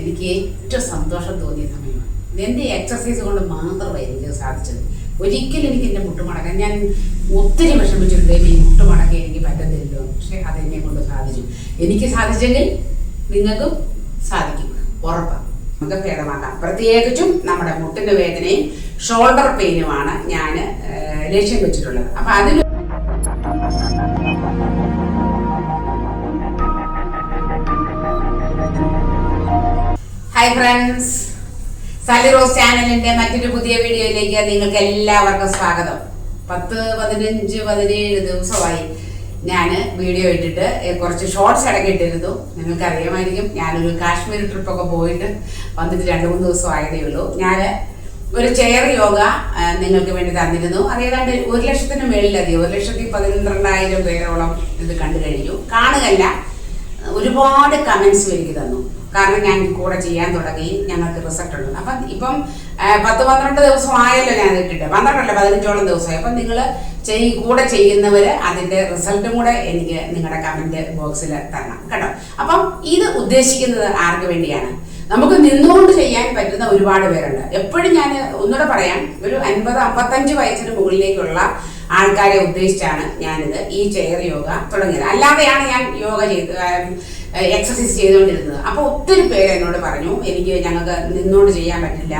എനിക്ക് ഏറ്റവും സന്തോഷം തോന്നിയ സമയമാണ് എന്റെ എക്സസൈസ് കൊണ്ട് മാത്രമേ എനിക്ക് സാധിച്ചത്. ഒരിക്കലും എനിക്ക് എന്റെ മുട്ടുമടക്കാൻ ഞാൻ ഒത്തിരി വിഷമിച്ചിട്ടുണ്ട്. ഈ മുട്ടുമടക്കാൻ എനിക്ക് പറ്റത്തില്ലല്ലോ. പക്ഷെ അതെന്നെ കൊണ്ട് സാധിച്ചു. എനിക്ക് സാധിച്ചെങ്കിൽ നിങ്ങൾക്കും സാധിക്കും. ഉറപ്പാണ് നമുക്ക് ഭേദമാക്കാം. പ്രത്യേകിച്ചും നമ്മുടെ മുട്ടിന്റെ വേദനയും ഷോൾഡർ പെയിനുമാണ് ഞാൻ ലക്ഷ്യം വെച്ചിട്ടുള്ളത്. അപ്പം അതിൽ ഹായ് ഫ്രണ്ട്സ് സാലി റോസ് ചാനലിന്റെ മറ്റൊരു പുതിയ വീഡിയോയിലേക്ക് നിങ്ങൾക്ക് എല്ലാവർക്കും സ്വാഗതം. പത്ത് പതിനഞ്ച് പതിനേഴ് ദിവസമായി ഞാൻ വീഡിയോ ഇട്ടിട്ട് കുറച്ച് ഷോർട്സ് ഇടയ്ക്ക് ഇട്ടിരുന്നു. നിങ്ങൾക്ക് അറിയാമായിരിക്കും ഞാനൊരു കാശ്മീർ ട്രിപ്പൊക്കെ പോയിട്ട് വന്നിട്ട് രണ്ട് മൂന്ന് ദിവസം ആയതേ ഉള്ളൂ. ഞാൻ ഒരു ചെയർ യോഗ നിങ്ങൾക്ക് വേണ്ടി തന്നിരുന്നു. അത് ഏതാണ്ട് ഒരു ലക്ഷത്തിന് മേളിലധികം ഒരു ലക്ഷത്തി പതിനൊന്നായിരം പേരോളം ഇത് കണ്ടു കഴിഞ്ഞു. കാണുകയല്ല ഒരുപാട് കമന്റ്സ് എനിക്ക് തന്നു. കാരണം ഞാൻ കൂടെ ചെയ്യാൻ തുടങ്ങി. ഞങ്ങൾക്ക് റിസൾട്ട് ഉണ്ട്. അപ്പം ഇപ്പം പത്ത് പന്ത്രണ്ട് ദിവസം ആയല്ലോ ഞാൻ ഇട്ടിട്ട്. പന്ത്രണ്ടല്ല പതിനഞ്ചോളം ദിവസമായി അപ്പം നിങ്ങൾ ചെയ് കൂടെ ചെയ്യുന്നവർ അതിന്റെ റിസൾട്ടും കൂടെ എനിക്ക് നിങ്ങളുടെ കമന്റ് ബോക്സിൽ തരണം. കേട്ടോ? അപ്പം ഇത് ഉദ്ദേശിക്കുന്നത് ആർക്ക് വേണ്ടിയാണ്? നമുക്ക് നിന്നുകൊണ്ട് ചെയ്യാൻ പറ്റുന്ന ഒരുപാട് പേരുണ്ട്. എപ്പോഴും ഞാൻ ഒന്നുകൂടെ പറയാം. ഒരു അൻപത് അമ്പത്തഞ്ച് വയസ്സിന് മുകളിലേക്കുള്ള ആൾക്കാരെ ഉദ്ദേശിച്ചാണ് ഞാനിത് ഈ ചെയർ യോഗ തുടങ്ങിയത്. അല്ലാതെയാണ് ഞാൻ യോഗ ചെയ്ത് എക്സസൈസ് ചെയ്തുകൊണ്ടിരുന്നത്. അപ്പോൾ ഒത്തിരി പേര് എന്നോട് പറഞ്ഞു എനിക്ക് ഞങ്ങൾക്ക് നിന്നുകൊണ്ട് ചെയ്യാൻ പറ്റില്ല.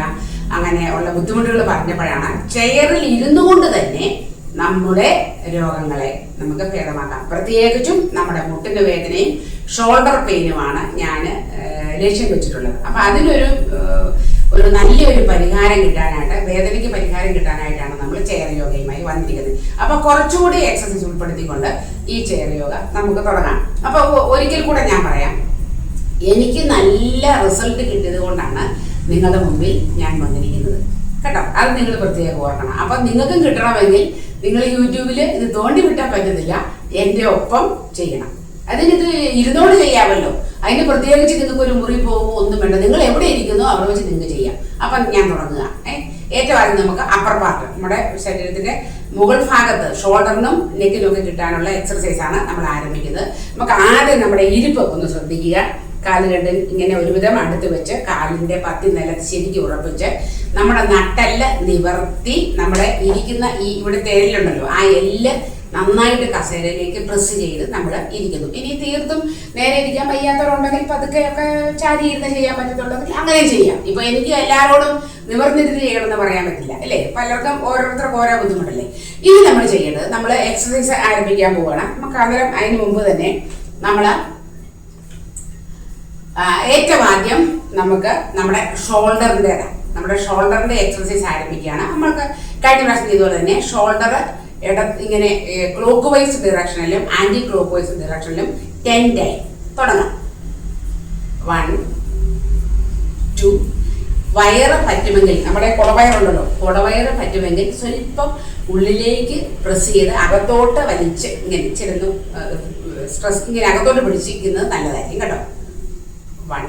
അങ്ങനെ ഉള്ള ബുദ്ധിമുട്ടുകൾ പറഞ്ഞപ്പോഴാണ് ചെയറിൽ ഇരുന്നു കൊണ്ട് തന്നെ നമ്മുടെ രോഗങ്ങളെ നമുക്ക് ഭേദമാക്കാം. പ്രത്യേകിച്ചും നമ്മുടെ മുട്ടിന്റെ വേദനയും ഷോൾഡർ പെയിനുമാണ് ഞാൻ ലക്ഷ്യം വെച്ചിട്ടുള്ളത്. അപ്പൊ അതിനൊരു ഒരു നല്ലൊരു പരിഹാരം കിട്ടാനായിട്ട് വേദനയ്ക്ക് പരിഹാരം കിട്ടാനായിട്ടാണ് ചെയർ യോഗയുമായി വന്നിരിക്കുന്നത്. അപ്പൊ കുറച്ചുകൂടി എക്സസൈസ് ഉൾപ്പെടുത്തിക്കൊണ്ട് ഈ ചെയർ യോഗ നമുക്ക് തുടങ്ങാം. അപ്പൊ ഒരിക്കൽ കൂടെ ഞാൻ പറയാം. എനിക്ക് നല്ല റിസൾട്ട് കിട്ടിയത് കൊണ്ടാണ് നിങ്ങളുടെ മുമ്പിൽ ഞാൻ വന്നിരിക്കുന്നത്. കേട്ടോ? അത് നിങ്ങൾ പ്രത്യേകം ഓർക്കണം. അപ്പൊ നിങ്ങൾക്കും കിട്ടണമെങ്കിൽ നിങ്ങൾ യൂട്യൂബിൽ ഇത് തോണ്ടി വിട്ടാൻ പറ്റുന്നില്ല. എന്റെ ഒപ്പം ചെയ്യണം. അതിനിത് ഇരുന്നോട് ചെയ്യാമല്ലോ. അതിന് പ്രത്യേകിച്ച് നിങ്ങൾക്ക് ഒരു മുറി പോകുമോ ഒന്നും വേണ്ട. നിങ്ങൾ എവിടെ ഇരിക്കുന്നോ അവിടെ വെച്ച് നിങ്ങൾക്ക് ചെയ്യാം. അപ്പം ഞാൻ തുടങ്ങുക. ഏഹ് ഏറ്റവും ആദ്യം നമുക്ക് അപ്പർ പാർട്ട് നമ്മുടെ ശരീരത്തിന്റെ മുകൾ ഭാഗത്ത് ഷോൾഡറിനും നെക്കിനും ഒക്കെ കിട്ടാനുള്ള എക്സർസൈസ് ആണ് നമ്മൾ ആരംഭിക്കുന്നത്. നമുക്ക് ആദ്യം നമ്മുടെ ഇരിപ്പ് ഒന്ന് ശ്രദ്ധിക്കുക. കാൽ രണ്ടും ഇങ്ങനെ ഒരുവിധം അടുത്ത് വെച്ച് കാലിന്റെ പത്തി നിലത്ത് ശരിക്കും ഉറപ്പിച്ച് നമ്മുടെ നട്ടെല്ല് നിവർത്തി നമ്മുടെ ഇരിക്കുന്ന ഈ ഇവിടുത്തെ എല്ലുണ്ടല്ലോ ആ എല്ല് നന്നായിട്ട് കസേരയിലേക്ക് പ്രസ് ചെയ്ത് നമ്മൾ ഇരിക്കുന്നു. ഇനി തീർത്തും നേരെ ഇരിക്കാൻ വയ്യാത്തവരുണ്ടെങ്കിൽ പതുക്കെ ഒക്കെ ചാരി ഇരുന്ന് ചെയ്യാൻ പറ്റത്തുള്ളെങ്കിൽ അങ്ങനെ ചെയ്യാം. ഇപ്പൊ എനിക്ക് എല്ലാവരോടും നിവർന്നിരുന്ന് ചെയ്യണമെന്ന് പറയാൻ പറ്റില്ല അല്ലേ? പലർക്കും ഓരോരുത്തർക്കും ഓരോ ബുദ്ധിമുട്ടല്ലേ? ഇനി നമ്മൾ ചെയ്യേണ്ടത് നമ്മൾ എക്സസൈസ് ആരംഭിക്കാൻ പോവുകയാണ് നമുക്ക് അന്നേരം അതിന് മുമ്പ് തന്നെ നമ്മൾ ഏറ്റവും ആദ്യം നമുക്ക് നമ്മുടെ ഷോൾഡറിന്റെ നമ്മുടെ ഷോൾഡറിന്റെ എക്സസൈസ് ആരംഭിക്കുകയാണ്. നമ്മൾക്ക് കഴിഞ്ഞ പ്രാവശ്യം ഇതുപോലെ തന്നെ ഷോൾഡർ ഇട ഇങ്ങനെ ക്ലോക്ക് വൈസ് ഡിറക്ഷനിലും ആന്റി ക്ലോക്ക് വൈസ് ഡിറക്ഷനിലും ടെൻ ടൈം തുടങ്ങാം. വൺ ടു വയറ് പറ്റുമെങ്കിൽ നമ്മുടെ കുടവയറുണ്ടല്ലോ കുടവയറ് പറ്റുമെങ്കിൽ സ്വല്പം ഉള്ളിലേക്ക് പ്രസ് ചെയ്ത് അകത്തോട്ട് വലിച്ച് ഇങ്ങനെ ചിരുന്ന് സ്ട്രെസ് ഇങ്ങനെ അകത്തോട്ട് പിടിച്ചിരിക്കുന്നത് നല്ലതായിരിക്കും കേട്ടോ. One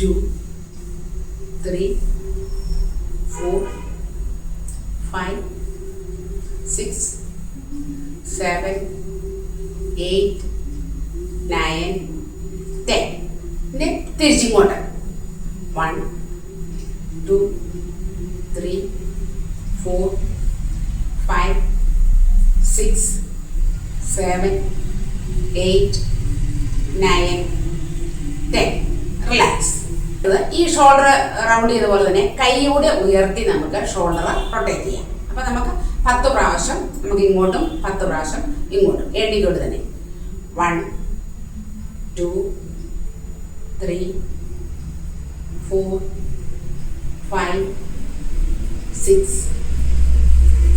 two three four five six seven eight nine ten പിന്നെ തിരിച്ചിങ്ങോട്ട്. One two three four five six seven eight nine ten relax ഈ ഷോൾഡർ റൗണ്ട് ചെയ്ത പോലെ തന്നെ കൈയൂടെ ഉയർത്തി നമുക്ക് ഷോൾഡർ റൊട്ടേറ്റ് ചെയ്യാം. അപ്പം നമുക്ക് പത്ത് പ്രാവശ്യം നമുക്ക് ഇങ്ങോട്ടും പത്ത് പ്രാവശ്യം ഇങ്ങോട്ടും. എണ്ണിക്കൊണ്ട് തന്നെ. One two three four five six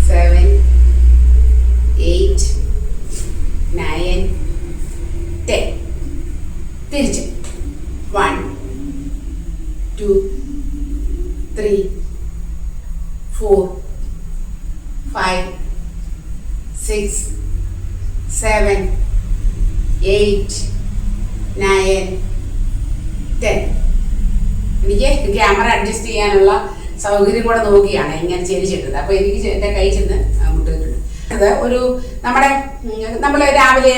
seven eight nine ten തിരിച്ച് one two three four five six seven eight nine ten എനിക്ക് ക്യാമറ അഡ്ജസ്റ്റ് ചെയ്യാനുള്ള സൗകര്യം കൂടെ നോക്കിയാണ് ഇങ്ങനെ ചെരിച്ചിട്ടത്. അപ്പൊ എനിക്ക് എന്റെ കൈ ചെന്ന് മുട്ടിട്ടുണ്ട് അത് ഒരു നമ്മുടെ നമ്മൾ രാവിലെ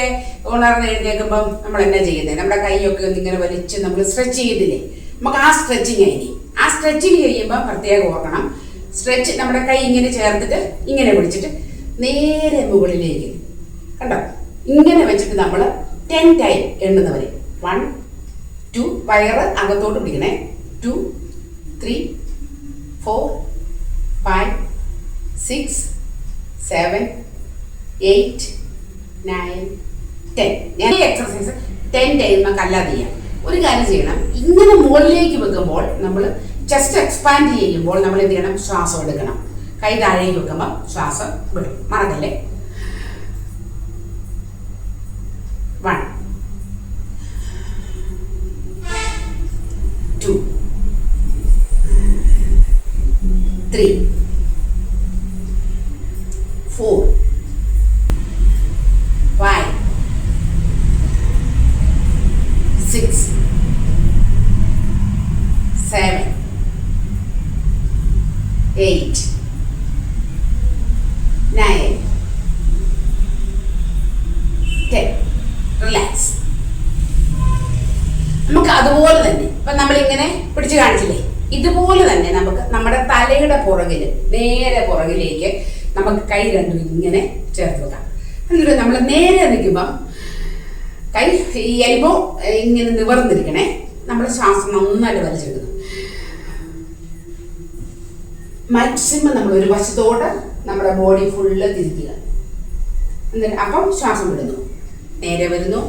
ഉണർന്ന് എഴുന്നേൽക്കുമ്പം നമ്മൾ എന്നാ ചെയ്യുന്നത് നമ്മുടെ കൈയൊക്കെ ഒന്ന് ഇങ്ങനെ വലിച്ച് നമ്മൾ സ്ട്രെച്ച് ചെയ്തില്ലേ നമുക്ക് ആ സ്ട്രെച്ചിങ് ഇനി ആ സ്ട്രെച്ചിങ് ചെയ്യുമ്പോൾ പ്രത്യേകം ഓർക്കണം. സ്ട്രെച്ച് നമ്മുടെ കൈ ഇങ്ങനെ ചേർത്തിട്ട് ഇങ്ങനെ പിടിച്ചിട്ട് നേരെ മുകളിലേക്ക്. കണ്ടോ? ഇങ്ങനെ വെച്ചിട്ട് നമ്മൾ ടെൻ ടൈം എണ്ണുന്നവരെ വൺ ടു വയറ് അകത്തോട്ട് പിടിക്കണേ. Two three four five six seven eight nine ten ഞാൻ എക്സസൈസ് ടെൻ ടൈം നമുക്ക് അല്ലാതെ ചെയ്യാം. ഒരു കാര്യം ചെയ്യണം. ഇങ്ങനെ മുകളിലേക്ക് വെക്കുമ്പോൾ നമ്മൾ ചെസ്റ്റ് എക്സ്പാൻഡ് ചെയ്യുമ്പോൾ നമ്മൾ എന്ത് ചെയ്യണം? ശ്വാസം എടുക്കണം. കൈ താഴേക്ക് വെക്കുമ്പോൾ ശ്വാസം വിടും. മറക്കല്ലേ? Three four five, six, seven, eight, nine, ten. Relax നമുക്ക് അതുപോലെ തന്നെ ഇപ്പൊ നമ്മളിങ്ങനെ പിടിച്ചു കാണിച്ചില്ലേ തന്നെ നമുക്ക് നമ്മുടെ തലയുടെ പുറകിൽ നേരെ പുറകിലേക്ക് നമുക്ക് കൈ രണ്ടും ഇങ്ങനെ ചേർത്ത് വെക്കാം. എന്നിട്ട് നമ്മൾ നേരെ നിൽക്കുമ്പം കൈ ഈ എൽബോ ഇങ്ങനെ നിവർന്നിരിക്കണേ. നമ്മൾ ശ്വാസം നന്നായിട്ട് വലിച്ചെടുക്കുന്നു. മാക്സിമം നമ്മൾ ഒരു വശത്തോടെ നമ്മുടെ ബോഡി ഫുള്ള് തിരിക്കുക. എന്നിട്ട് അപ്പം ശ്വാസം വിടുന്നു. നേരെ വരുന്നു.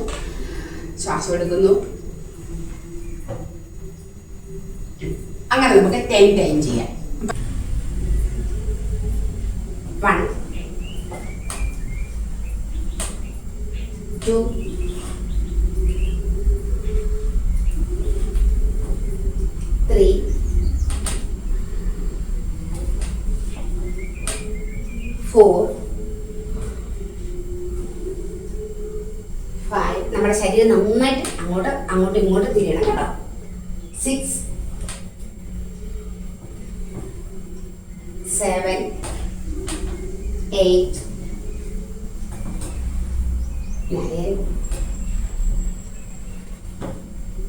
ശ്വാസം എടുക്കുന്നു. അങ്ങനെ നമുക്ക് ടെൻ ടൈം ചെയ്യാം. One two three four five നമ്മുടെ ശരീരം നന്നായിട്ട് അങ്ങോട്ട് അങ്ങോട്ടും ഇങ്ങോട്ടും തിരിയണം കേട്ടോ. Six seven eight nine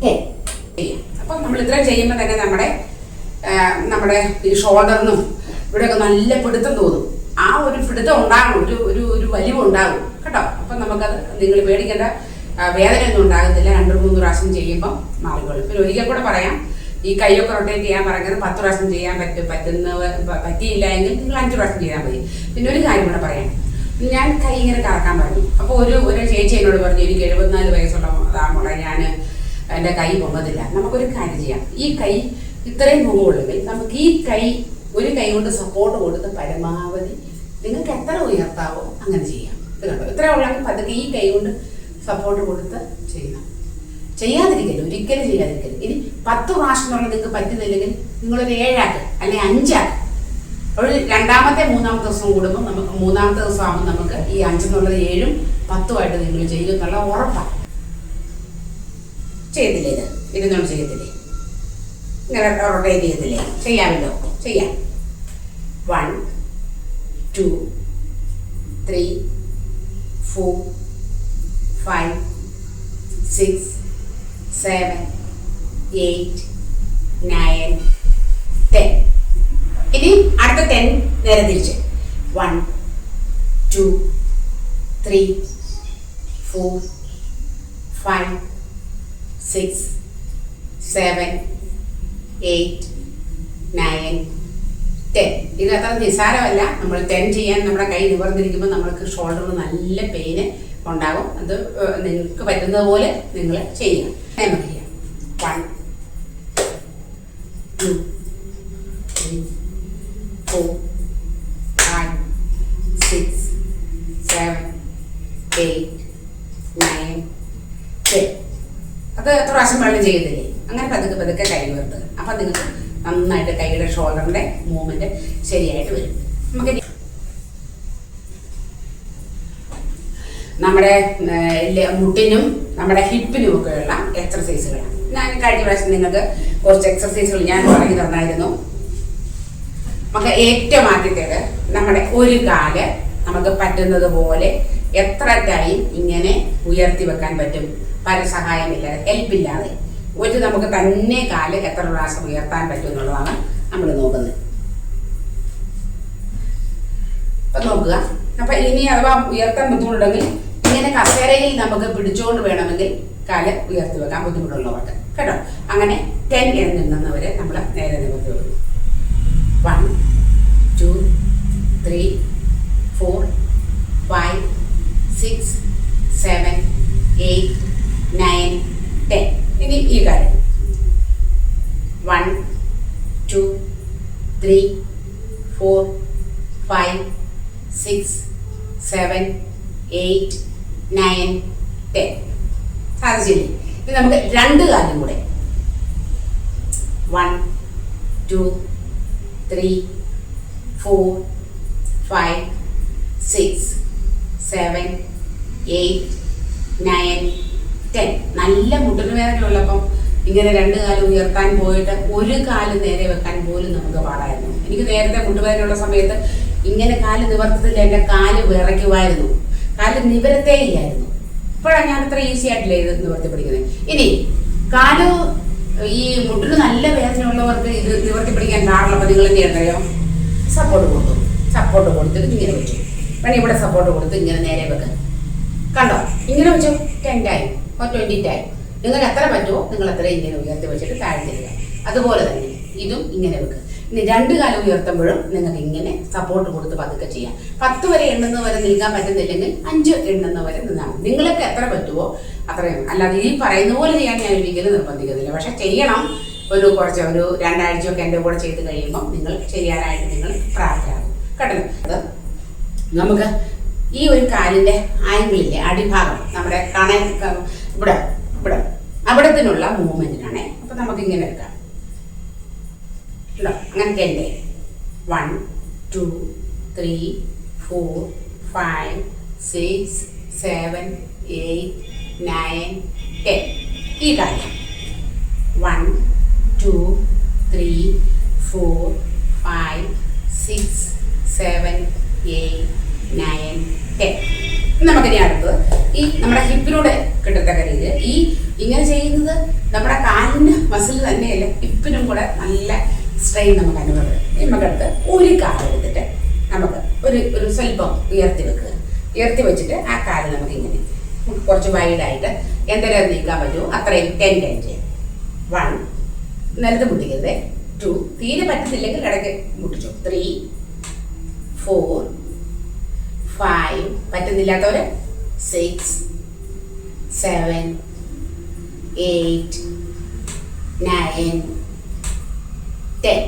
ten അപ്പം നമ്മൾ ഇത്രയും ചെയ്യുമ്പോൾ തന്നെ നമ്മുടെ നമ്മുടെ ഈ ഷോൾഡറിനും ഇവിടെയൊക്കെ നല്ല പിടുത്തം തോന്നും. ആ ഒരു പിടുത്തം ഉണ്ടാകും ഒരു ഒരു ഒരു വലിവ് ഉണ്ടാകും. കേട്ടോ? അപ്പം നമുക്കത് നിങ്ങൾ പേടിക്കേണ്ട. വേദനയൊന്നും ഉണ്ടാകത്തില്ല. രണ്ട് മൂന്ന് പ്രാവശ്യം ചെയ്യുമ്പോൾ മാറിക്കോളും. പിന്നെ ഒരിക്കൽ കൂടെ പറയാം. ഈ കൈയൊക്കെ റൊട്ടേറ്റ് ചെയ്യാൻ പറയുന്നത് പത്ത് പ്രാവശ്യം ചെയ്യാൻ പറ്റും പറ്റുന്ന പറ്റിയില്ല എങ്കിൽ നിങ്ങൾ അഞ്ച് പ്രാവശ്യം ചെയ്താൽ മതി. പിന്നെ ഒരു കാര്യം കൂടെ പറയാം. ഞാൻ കൈ ഇങ്ങനെ കറക്കാൻ പറഞ്ഞു. അപ്പോൾ ഒരു ഒരു ചേച്ചി എന്നോട് പറഞ്ഞു എനിക്ക് എഴുപത്തിനാല് വയസ്സുള്ള മോളെ ഞാൻ എന്റെ കൈ പൊങ്ങത്തില്ല. നമുക്കൊരു കാര്യം ചെയ്യാം. ഈ കൈ ഇത്രയും പൊങ്ങുള്ളെങ്കിൽ നമുക്ക് ഈ കൈ ഒരു കൈ കൊണ്ട് സപ്പോർട്ട് കൊടുത്ത് പരമാവധി നിങ്ങൾക്ക് എത്ര ഉയർത്താവോ അങ്ങനെ ചെയ്യാം. ഇത്രയും ഇത്ര ഉള്ളെങ്കിൽ പതുക്കെ ഈ കൈ കൊണ്ട് സപ്പോർട്ട് കൊടുത്ത് ചെയ്യണം. ചെയ്യാതിരിക്കല്ലേ ഒരിക്കലും ചെയ്യാതിരിക്കൽ ഇനി പത്ത് പ്രാവശ്യം എന്നുള്ള നിങ്ങൾക്ക് പറ്റുന്നില്ലെങ്കിൽ നിങ്ങളൊരു ഏഴാക്ക് അല്ലെങ്കിൽ അഞ്ചാക്ക്. ഒരു രണ്ടാമത്തെ മൂന്നാമത്തെ ദിവസം കൂടുമ്പോൾ നമുക്ക് മൂന്നാമത്തെ ദിവസം ആകുമ്പോൾ നമുക്ക് ഈ അഞ്ചെന്നുള്ളത് ഏഴും പത്തുമായിട്ട് നിങ്ങൾ ചെയ്യും എന്നുള്ള ഉറപ്പാണ് ചെയ്യത്തില്ലേ ഇത്? ഇതൊന്നും ചെയ്യത്തില്ലേ? ഇങ്ങനെ റൊട്ടേറ്റ് ചെയ്യത്തില്ലേ? ചെയ്യാമല്ലോ? ചെയ്യാം. One two three four five six seven eight nine ten ഇനി അടുത്ത ടെൻ നേരെ തിരിച്ച്. One two three four five six seven eight nine ten ഇത് അത്ര നിസ്സാരമല്ല. നമ്മൾ ടെൻ ചെയ്യാൻ നമ്മുടെ കൈ നിവർന്നിരിക്കുമ്പോൾ നമ്മൾക്ക് ഷോൾഡറിൽ നല്ല പെയിന് ഉണ്ടാകും. അത് നിങ്ങൾക്ക് പറ്റുന്നത് പോലെ നിങ്ങൾ ചെയ്യുക. നമുക്ക് ചെയ്യാം one two three, four, five, six, seven, eight, nine, ten. അത് എത്ര പ്രാവശ്യം വെള്ളം ചെയ്തില്ലേ അങ്ങനെ പതുക്കെ പതുക്കെ കൈ ഉയർത്തുക അപ്പം നിങ്ങൾക്ക് നന്നായിട്ട് കൈയുടെ ഷോൾഡറിന്റെ മൂവ്മെന്റ് ശരിയായിട്ട് വരും. നമുക്ക് നമ്മുടെ മുട്ടിനും നമ്മുടെ ഹിപ്പിനും ഒക്കെയുള്ള എക്സർസൈസുകളാണ് ഞാൻ കഴിഞ്ഞ പ്രാവശ്യം നിങ്ങൾക്ക് കുറച്ച് എക്സർസൈസുകൾ ഞാൻ പറഞ്ഞു തന്നായിരുന്നു. നമുക്ക് ഏറ്റവും ആദ്യത്തേത് നമ്മുടെ ഒരു കാൽ നമുക്ക് പറ്റുന്നത് പോലെ എത്ര ടൈം ഇങ്ങനെ ഉയർത്തി വെക്കാൻ പറ്റും? പരസഹായമില്ലാതെ ഹെൽപ്പില്ലാതെ ഒരു നമുക്ക് തന്നെ കാൽ എത്ര പ്രാവശ്യം ഉയർത്താൻ പറ്റും എന്നുള്ളതാണ് നമ്മൾ നോക്കുന്നത്. അപ്പൊ നോക്കുക. അപ്പൊ ഇനി അഥവാ ഉയർത്താൻ ബുദ്ധിമുട്ടുണ്ടെങ്കിൽ ഇങ്ങനെ കസേരയിൽ നമുക്ക് പിടിച്ചുകൊണ്ട് വേണമെങ്കിൽ കാൽ ഉയർത്തി വെക്കാൻ ബുദ്ധിമുട്ടുള്ളവർക്ക്. കേട്ടോ? അങ്ങനെ ടെൻ എണ്ണുന്നവരെ നമ്മൾ നേരെ നിവർത്തി കൊടുക്കും one two three four five six seven eight nine ten ഇനി ഈ കാര്യം. One two three four five six seven eight nine ten സാധിച്ചില്ലേ ഇനി നമുക്ക് രണ്ട് കാര്യം കൂടെ. One two three four five six seven eight nine ten നല്ല മുട്ടിന് ഉള്ളപ്പം ഇങ്ങനെ രണ്ട് കാലം ഉയർത്താൻ പോയിട്ട് ഒരു കാൽ നേരെ വെക്കാൻ പോലും നമുക്ക് പാടായിരുന്നു. എനിക്ക് നേരത്തെ മുട്ടുവേദനയുള്ള സമയത്ത് ഇങ്ങനെ കാൽ നിവർത്തത്തിൽ എന്റെ കാൽ വിറയ്ക്കുമായിരുന്നു. കാൽ നിവരത്തേ ഇല്ലായിരുന്നു ഇപ്പോഴാണ് ഞാൻ അത്ര ഈസി ആയിട്ടില്ല ഇത് നിവർത്തി പിടിക്കുന്നത് ഇനി കാൽ ഈ മുട്ടിന് നല്ല വേദന ഉള്ളവർക്ക് ഇത് നിവർത്തി പിടിക്കാൻ പാടുള്ളപ്പോൾ നിങ്ങൾ എന്ത് ചെയ്യണ്ടോ സപ്പോർട്ട് കൊടുത്തു. സപ്പോർട്ട് കൊടുത്തിട്ട് ഇങ്ങനെ വെച്ചു. വേണേ ഇവിടെ സപ്പോർട്ട് കൊടുത്ത് ഇങ്ങനെ നേരെ വെക്കുക കണ്ടോ? ഇങ്ങനെ വെച്ചു. Ten time or twenty time നിങ്ങൾക്ക് എത്ര പറ്റുമോ നിങ്ങൾ അത്ര ഇങ്ങനെ ഉയർത്തി വെച്ചിട്ട് താഴ്ത്തിരിക്കുക അതുപോലെ തന്നെ ഇതും ഇങ്ങനെ വെക്കുക ഇനി രണ്ട് കാലം ഉയർത്തുമ്പോഴും നിങ്ങൾക്ക് ഇങ്ങനെ സപ്പോർട്ട് കൊടുത്ത് പതുക്കെ ചെയ്യാം. പത്ത് വരെ എണ്ണുന്ന വരെ നിൽക്കാൻ പറ്റുന്നില്ലെങ്കിൽ അഞ്ച് എണ്ണുന്ന വരെ നിന്നാൽ നിങ്ങൾക്ക് എത്ര പറ്റുമോ അത്രയും. അല്ലാതെ ഈ പറയുന്ന പോലെ ചെയ്യാൻ ഞാൻ ഒരിക്കലും നിർബന്ധിക്കുന്നില്ല പക്ഷെ ചെയ്യണം. ഒരു കുറച്ച് ഒരു രണ്ടാഴ്ചയൊക്കെ എന്റെ കൂടെ ചെയ്ത് കഴിയുമ്പോൾ നിങ്ങൾ ചെയ്യാനായിട്ട് നിങ്ങൾ പ്രാപ്തരാകും. കേട്ടല്ലോ? അത് നമുക്ക് ഈ ഒരു കാലിന്റെ ആംഗിളില്ലേ അടിഭാഗം നമ്മുടെ കണ ഇവിടെ ഇവിടെ. അവിടത്തിനുള്ള മൂവ്മെന്റിനാണേ അപ്പൊ നമുക്ക് ഇങ്ങനെ എടുക്കാം. ഉണ്ടോ അങ്ങനത്തെ ടെന്റെ one two three four five six seven eight nine ten ഈ കാര്യം one two three four five six seven eight nine ten നമുക്കിനി അടുത്തത് ഈ നമ്മുടെ ഹിപ്പിലൂടെ കിട്ടത്തക്ക രീതിയിൽ ഈ ഇങ്ങനെ ചെയ്യുന്നത് നമ്മുടെ കാലിന്റെ മസിൽ തന്നെയല്ല? ഹിപ്പിനും കൂടെ നല്ല സ്ട്രെയിൻ നമുക്ക് അനുഭവപ്പെടും നമുക്കടുത്ത് ഒരു കാലെടുത്തിട്ട് നമുക്ക് ഒരു ഒരു സ്വല്പം ഉയർത്തി വെക്കുക. ഉയർത്തി വെച്ചിട്ട് ആ കാൽ നമുക്ക് ഇങ്ങനെ കുറച്ച് വൈഡായിട്ട് എന്തെങ്കിലും നീക്കാൻ പറ്റുമോ? അത്രയും ടെൻ ടെൻ ചെയ്യാം. വൺ നിലത്ത് മുട്ടിക്കരുത്. ടു തീരെ പറ്റുന്നില്ലെങ്കിൽ ഇടയ്ക്ക് മുട്ടിച്ചു. Three four five പറ്റുന്നില്ലാത്തവര് six seven eight nine ten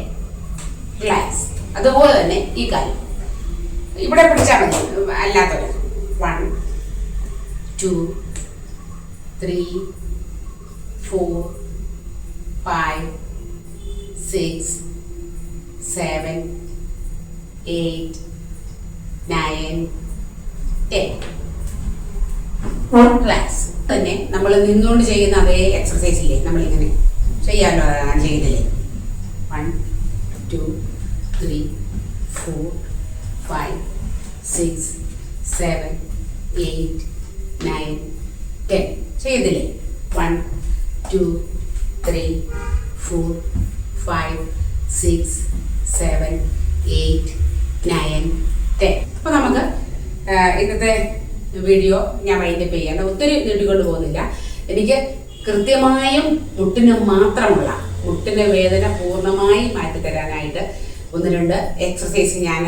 relax അതുപോലെ തന്നെ ഈ കാര്യം. ഇവിടെ പിടിച്ചാൽ മതി. അല്ലാത്തവര് one two three four five six seven eight nine ten class തന്നെ നമ്മൾ നിന്നുകൊണ്ട് ചെയ്യുന്ന അതേ എക്സർസൈസ് ഇല്ലേ? നമ്മളിങ്ങനെ ചെയ്യാമല്ലോ ചെയ്യുന്നില്ലേ two three four five six seven eight nine ten ചെയ്തില്ലേ? One two three four five six seven eight nine ten അപ്പോൾ നമുക്ക് ഇന്നത്തെ വീഡിയോ ഞാൻ വൈൻഡപ്പ് ചെയ്യാം. ഒത്തിരി നീട്ടിക്കൊണ്ട് പോകുന്നില്ല. എനിക്ക് കൃത്യമായും മുട്ടിന് മാത്രമുള്ള മുട്ടിന്റെ വേദന പൂർണമായി മാറ്റിത്തരാനായിട്ട് ഒന്ന് രണ്ട് എക്സസൈസ് ഞാൻ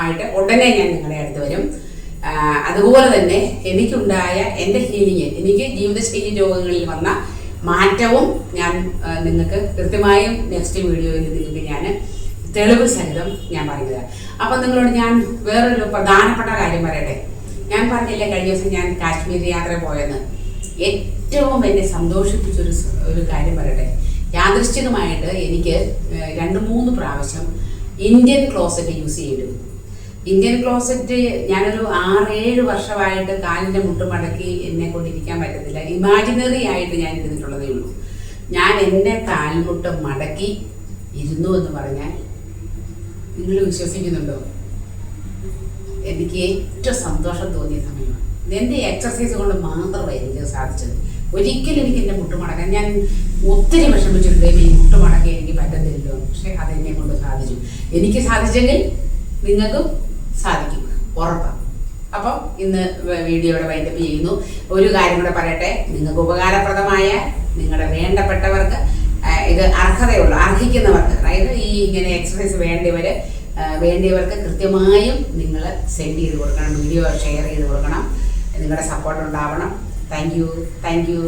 ആയിട്ട് ഉടനെ ഞാൻ നിങ്ങളുടെ അടുത്ത് വരും. അതുപോലെ തന്നെ എനിക്കുണ്ടായ എന്റെ ഹീലിങ് എനിക്ക് ജീവിതശൈലി രോഗങ്ങളിൽ വന്ന മാറ്റവും ഞാൻ നിങ്ങൾക്ക് കൃത്യമായും നെക്സ്റ്റ് വീഡിയോയിൽ നിങ്ങൾക്ക് ഞാൻ തെളിവ് സഹിതം ഞാൻ പറയുന്നത് അപ്പം നിങ്ങളോട് ഞാൻ വേറൊരു പ്രധാനപ്പെട്ട കാര്യം പറയട്ടെ. ഞാൻ പറഞ്ഞില്ലേ കഴിഞ്ഞ ദിവസം ഞാൻ കാശ്മീർ യാത്ര പോയെന്ന്. ഏറ്റവും എന്നെ സന്തോഷിപ്പിച്ചൊരു ഒരു കാര്യം പറയട്ടെ. യാദൃശ്ചികമായിട്ട് എനിക്ക് രണ്ട് മൂന്ന് പ്രാവശ്യം ഇന്ത്യൻ ക്ലോസറ്റ് യൂസ് ചെയ്തു ഇന്ത്യൻ ക്ലോസറ്റ് ഞാനൊരു ആറേഴ് വർഷമായിട്ട് കാലിന്റെ മുട്ട് മടക്കി എന്നെ കൊണ്ടിരിക്കാൻ പറ്റത്തില്ല. ഇമാജിനറി ആയിട്ട് ഞാൻ ഇരുന്നിട്ടുള്ളതേ ഉള്ളൂ. ഞാൻ എന്റെ കാൽമുട്ട് മടക്കി ഇരുന്നു എന്ന് പറഞ്ഞാൽ നിങ്ങൾ വിശ്വസിക്കുന്നുണ്ടോ? എനിക്ക് ഏറ്റവും സന്തോഷം തോന്നിയ സമയമാണ്. എന്റെ എക്സസൈസ് കൊണ്ട് മാത്രമേ എനിക്ക് സാധിച്ചത്. ഒരിക്കലും എനിക്ക് എന്റെ മുട്ടുമടക്കാൻ ഞാൻ ഒത്തിരി വിഷമിച്ചിട്ടുണ്ട് ഈ മടങ്ങി എനിക്ക് പറ്റത്തില്ലല്ലോ. പക്ഷെ അതെന്നെ കൊണ്ട് സാധിച്ചു. എനിക്ക് സാധിച്ചെങ്കിൽ നിങ്ങൾക്കും സാധിക്കും. ഉറപ്പാണ് അപ്പം ഇന്ന് വീഡിയോയുടെ വൈൻഡപ്പ് ചെയ്യുന്നു. ഒരു കാര്യം കൂടെ പറയട്ടെ. നിങ്ങൾക്ക് ഉപകാരപ്രദമായ നിങ്ങളുടെ വേണ്ടപ്പെട്ടവർക്ക് ഇത് അർഹതയുള്ള അർഹിക്കുന്നവർക്ക് അതായത് ഈ ഇങ്ങനെ എക്സസൈസ് വേണ്ടിയവർ വേണ്ടിയവർക്ക് കൃത്യമായും നിങ്ങൾ സെൻഡ് ചെയ്ത് കൊടുക്കണം. വീഡിയോ ഷെയർ ചെയ്ത് കൊടുക്കണം. നിങ്ങളുടെ സപ്പോർട്ട് ഉണ്ടാവണം. Thank you thank you